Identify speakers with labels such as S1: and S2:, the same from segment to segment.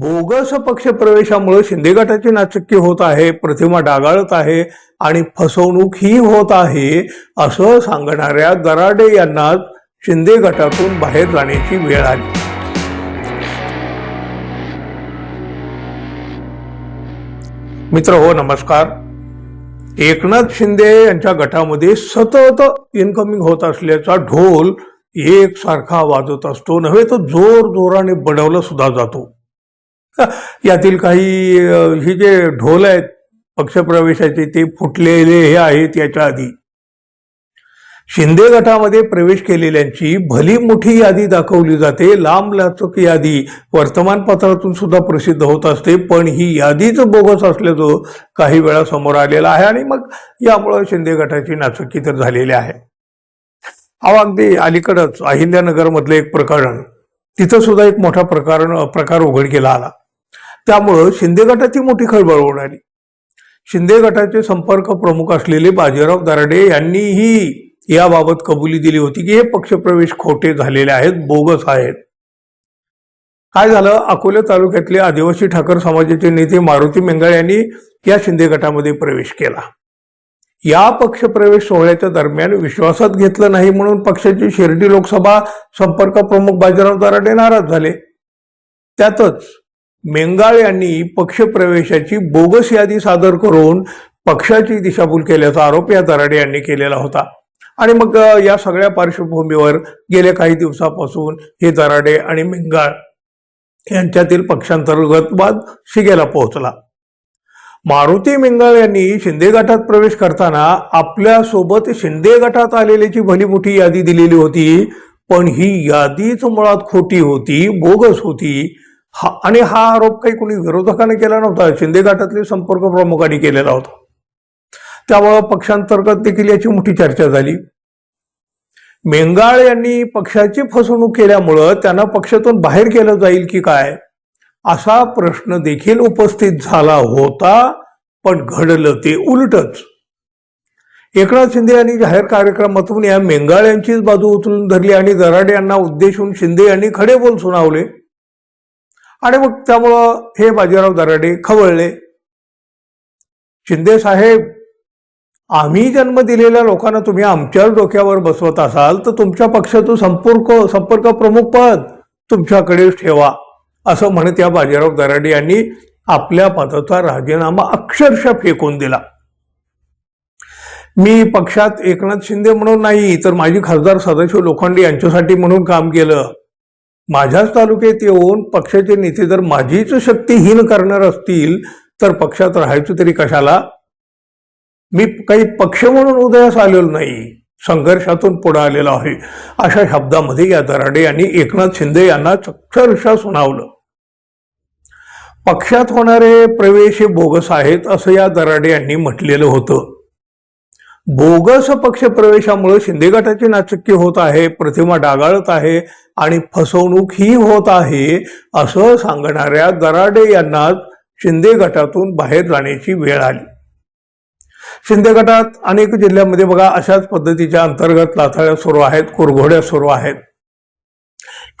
S1: Bogus पक्ष प्रवेशामुळे शिंदे गटाची नाचक्की होत आहे प्रतिमा डागाळत आहे आणि फसवणूक ही होत आहे असं सांगणाऱ्या दराडे यांना शिंदे गटातून बाहेर जाण्याची वेळ आली. मित्र हो नमस्कार. एकनाथ शिंदे यांच्या गटामध्ये सतत इनकमिंग होत असल्याचा ढोल एकसारखा वाजत असतो. नव्हे तर जोर जोराने बडवला सुद्धा जातो. यातील काही हे ही जे ढोल आहेत पक्षप्रवेशाचे ते फुटलेले हे आहेत याच्या आधी. शिंदे गटामध्ये प्रवेश केलेल्यांची भली मोठी यादी दाखवली जाते. लांब लाचक यादी वर्तमानपत्रातून सुद्धा प्रसिद्ध होत असते पण ही यादीच बोगस असल्याचं काही वेळा समोर आलेला आहे आणि मग यामुळे शिंदे गटाची नाचक्की तर झालेली आहे. अहो अगदी अलीकडंच अहिल्यानगरमधलं एक प्रकरण. तिथं सुद्धा एक मोठा प्रकार प्रकार उघडकीला आला. त्यामुळं शिंदे गटाची मोठी खळबळ उडाली. शिंदे गटाचे संपर्क प्रमुख असलेले बाजीराव दराडे यांनीही याबाबत कबुली दिली होती की हे पक्षप्रवेश खोटे झालेले आहेत बोगस आहेत. काय झालं? अकोले तालुक्यातले आदिवासी ठाकर समाजाचे नेते मारुती मेंगाळ यांनी या शिंदे गटामध्ये प्रवेश केला. या पक्षप्रवेश सोहळ्याच्या दरम्यान विश्वासात घेतलं नाही म्हणून पक्षाची शिर्डी लोकसभा संपर्क प्रमुख बाजीराव दराडे नाराज झाले. त्यातच मेंगाळ यांनी पक्षप्रवेशाची बोगस यादी सादर करून पक्षाची दिशाभूल केल्याचा आरोप या दराडे यांनी केलेला होता. आणि मग या सगळ्या पार्श्वभूमीवर गेल्या काही दिवसापासून हे दराडे आणि मेंगाळ यांच्यातील पक्षांतर्गत वाद शिगेला पोहोचला. मारुती मेंगाळ यांनी शिंदे गटात प्रवेश करताना आपल्यासोबत शिंदे गटात आलेल्याची भली मोठी यादी दिलेली होती पण ही यादीच मुळात खोटी होती बोगस होती. हा आणि हा आरोप काही कोणी विरोधकाने केला नव्हता. शिंदे गटातले संपर्क प्रमुखांनी केलेला होता. त्यामुळं पक्षांतर्गत देखील याची मोठी चर्चा झाली. मेंगाळ यांनी पक्षाची फसवणूक केल्यामुळं त्यांना पक्षातून बाहेर केलं जाईल की काय असा प्रश्न देखील उपस्थित झाला होता पण घडलं ते उलटच. एकनाथ शिंदे यांनी जाहीर कार्यक्रमातून या मेंगाळ यांचीच बाजू उचलून धरली आणि दराडे यांना उद्देशून शिंदे यांनी खडे बोल सुनावले. आणि मग त्यामुळं हे बाजीराव दराडे खवळले. शिंदे साहेब आम्ही जन्म दिलेल्या लोकांना तुम्ही आमच्याच डोक्यावर बसवत असाल तर तुमच्या पक्षाचं संपर्क संपर्क प्रमुख पद तुमच्याकडेच ठेवा असं म्हणत या बाजीराव दराडे यांनी आपल्या पदाचा राजीनामा अक्षरशः फेकून दिला. मी पक्षात एकनाथ शिंदे म्हणून नाही तर माजी खासदार सदाशिव लोखंडे यांच्यासाठी म्हणून काम केलं. माझ्याच तालुक्यात येऊन पक्षाचे नेते जर माझीच शक्तीहीन करणार असतील तर पक्षात राहायचं तरी कशाला? मी काही पक्ष म्हणून उदयास आलेलो नाही संघर्षातून पुढे आलेलो आहे. अशा शब्दामध्ये या दराडे यांनी एकनाथ शिंदे यांना अक्षरशः सुनावलं. पक्षात होणारे प्रवेश हे बोगस आहेत असं या दराडे यांनी म्हटलेलं होतं. बोगस पक्ष प्रवेशामुळे शिंदे गटाची नाचक्की होत आहे प्रतिमा डागाळत आहे आणि फसवणूक ही होत आहे असं सांगणाऱ्या दराडे यांना शिंदे गटातून बाहेर जाण्याची वेळ आली. शिंदे गटात अनेक जिल्ह्यामध्ये बघा अशाच पद्धतीच्या अंतर्गत लाथाळ्या सुरू आहेत कुरघोड्या सुरू आहेत.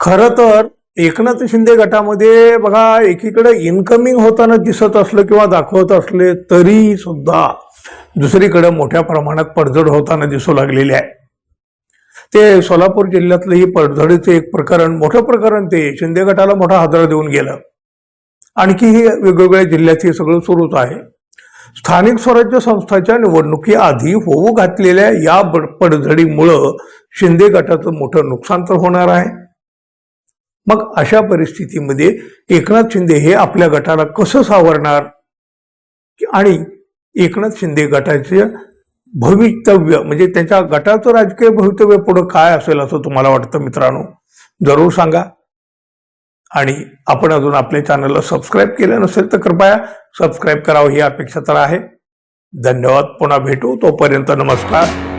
S1: खरं तर एकनाथ शिंदे गटामध्ये बघा एकीकडे इन्कमिंग होताना दिसत असलं किंवा दाखवत असले तरी सुद्धा दुसरीकडे मोठ्या प्रमाणात पडझड होताना दिसू लागलेली आहे. ते सोलापूर जिल्ह्यातलं ही पडझडीचं एक प्रकरण मोठं प्रकरण ते. शिंदे गटाला मोठा हादरा देऊन गेलं. आणखीही वेगवेगळ्या जिल्ह्यात हे सगळं सुरूच आहे. स्थानिक स्वराज्य संस्थाच्या निवडणुकीआधी होऊ घातलेल्या या बड- पडझडीमुळं शिंदे गटाचं मोठं नुकसान तर होणार आहे. मग अशा परिस्थितीमध्ये एकनाथ शिंदे हे आपल्या गटाला कसं सावरणार? आणि एकनाथ शिंदे गटाचे भवितव्य म्हणजे त्यांच्या गटाचं राजकीय भवितव्य पुढं काय असेल असं तुम्हाला वाटतं मित्रांनो? जरूर सांगा. आणि आपण अजून आपल्या चॅनलला सबस्क्राईब केलं नसेल तर कृपया सबस्क्राईब करावं ही अपेक्षा तर आहे. धन्यवाद. पुन्हा भेटू. तोपर्यंत नमस्कार.